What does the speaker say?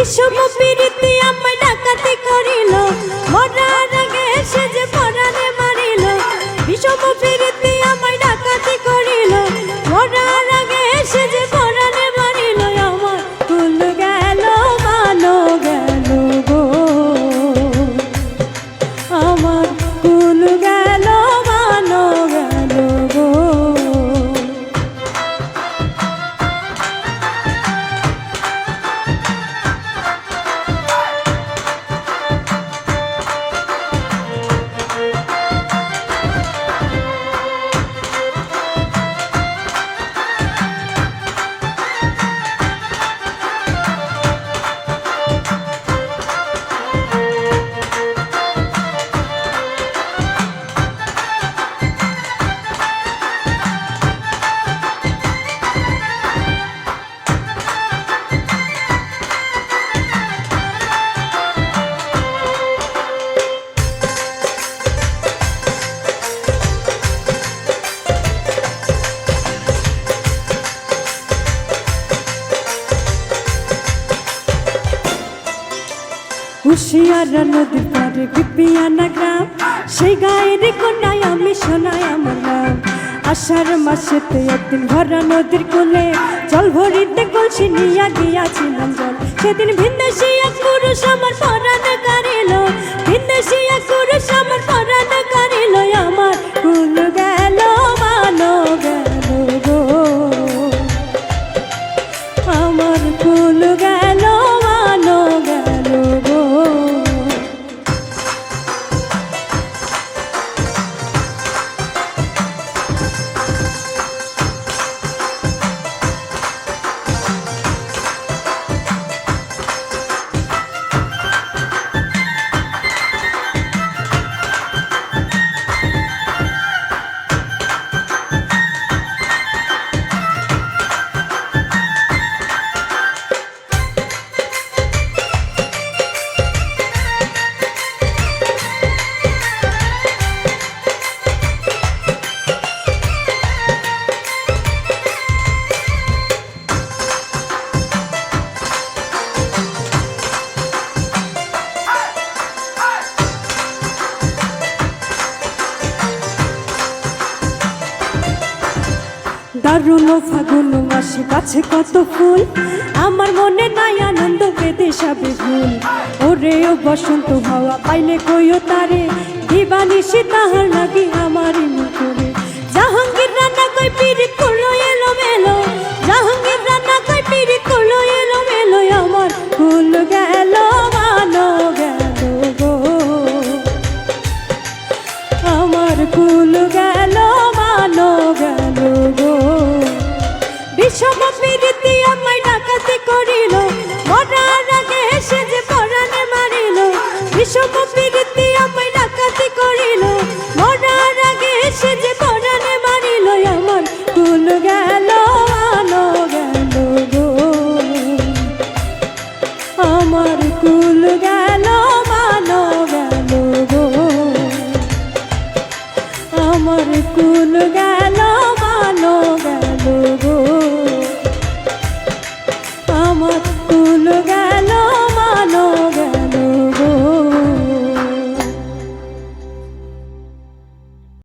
বিশ্বকপিরিতে আমায় ডাকাতি করিল। মরার আগে সে যে হুশিয়ারা নদীর পারে বিপিয়ানা গ্রাম। সেই গায়ের কোনায় আমি শোনাই আমার নাম। আষাঢ় মাসেতে একদিন ভরা নদীর কোলে জল ভরিতে কলসি নিয়া গিয়াছিলাম জল। সেদিন ভিন্দেশি এক পুরুষ আমার দারুণ ফাগুন মাসে কাছে কত ফুল। আমার মনে নাই আনন্দ পেতে সাবে ভুল। ওরে ও বসন্ত হাওয়া পাইলে কইও তারে দিবানিসি তাহার লাগি আমারই বিষম প্রীতি আমায় ডাকাতি করিল। মরার আগে সে যে পরাণে মারিল। বিষম আমার